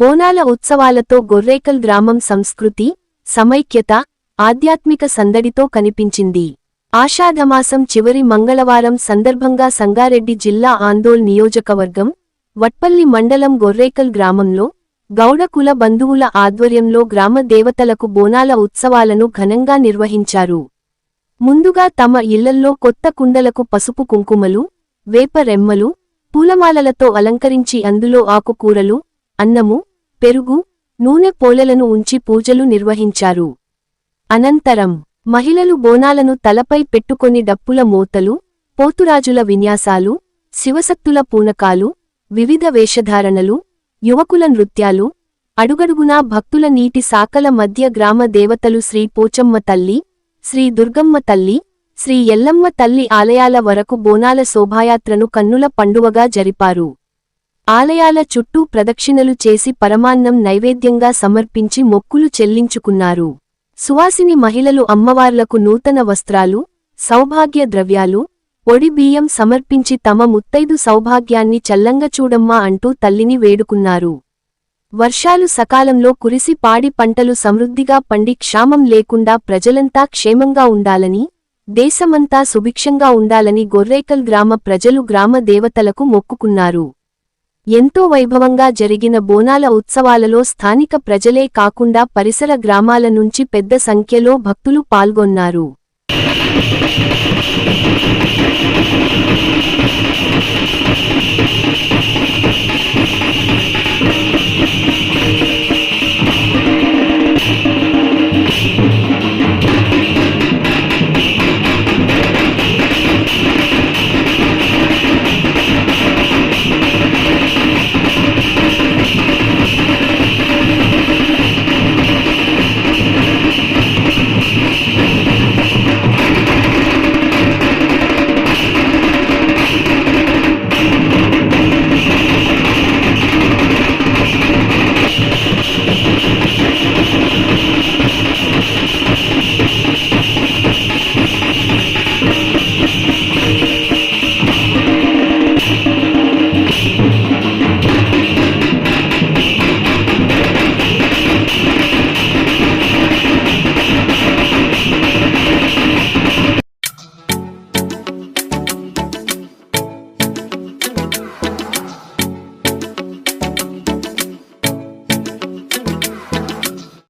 బోనాల ఉత్సవాలతో గొర్రేకల్ గ్రామం సంస్కృతి సమైక్యత ఆధ్యాత్మిక సందడితో కనిపించింది. ఆషాఢమాసం చివరి మంగళవారం సందర్భంగా సంగారెడ్డి జిల్లా ఆందోళ్ నియోజకవర్గం వట్పల్లి మండలం గొర్రేకల్ గ్రామంలో గౌడ కుల బంధువుల ఆధ్వర్యంలో గ్రామ దేవతలకు బోనాల ఉత్సవాలను ఘనంగా నిర్వహించారు. ముందుగా తమ ఇళ్ళల్లో కొత్త కుండలకు పసుపు కుంకుమలు వేప రెమ్మలు పూలమాలలతో అలంకరించి అందులో ఆకుకూరలు అన్నము పెరుగు నూనె పోలెలను ఉంచి పూజలు నిర్వహించారు. అనంతరం మహిళలు బోనాలను తలపై పెట్టుకొని డప్పుల మోతలు పోతురాజుల విన్యాసాలు శివశక్తుల పూనకాలు వివిధ వేషధారణలు యువకుల నృత్యాలు అడుగడుగునా భక్తుల నీటి సాకల మధ్య గ్రామ దేవతలు శ్రీ పోచమ్మ తల్లి శ్రీ దుర్గమ్మ తల్లి శ్రీ ఎల్లమ్మ తల్లి ఆలయాల వరకు బోనాల శోభాయాత్రను కన్నుల పండువగా జరిపారు. ఆలయాల చుట్టూ ప్రదక్షిణలు చేసి పరమాన్నం నైవేద్యంగా సమర్పించి మొక్కులు చెల్లించుకున్నారు. సువాసిని మహిళలు అమ్మవార్లకు నూతన వస్త్రాలు సౌభాగ్య ద్రవ్యాలు ఒడి బియ్యం సమర్పించి తమ ముత్తైదు సౌభాగ్యాన్ని చల్లంగచూడమ్మా అంటూ తల్లిని వేడుకున్నారు. వర్షాలు సకాలంలో కురిసి పాడి పంటలు సమృద్ధిగా పండి క్షామం లేకుండా ప్రజలంతా క్షేమంగా ఉండాలని దేశమంతా సుభిక్షంగా ఉండాలని గొర్రేకల్ గ్రామ ప్రజలు గ్రామ దేవతలకు మొక్కుకున్నారు. ఎంతో వైభవంగా జరిగిన బోనాల ఉత్సవాలలో స్థానిక ప్రజలే కాకుండా పరిసర గ్రామాల నుంచి పెద్ద సంఖ్యలో భక్తులు పాల్గొన్నారు.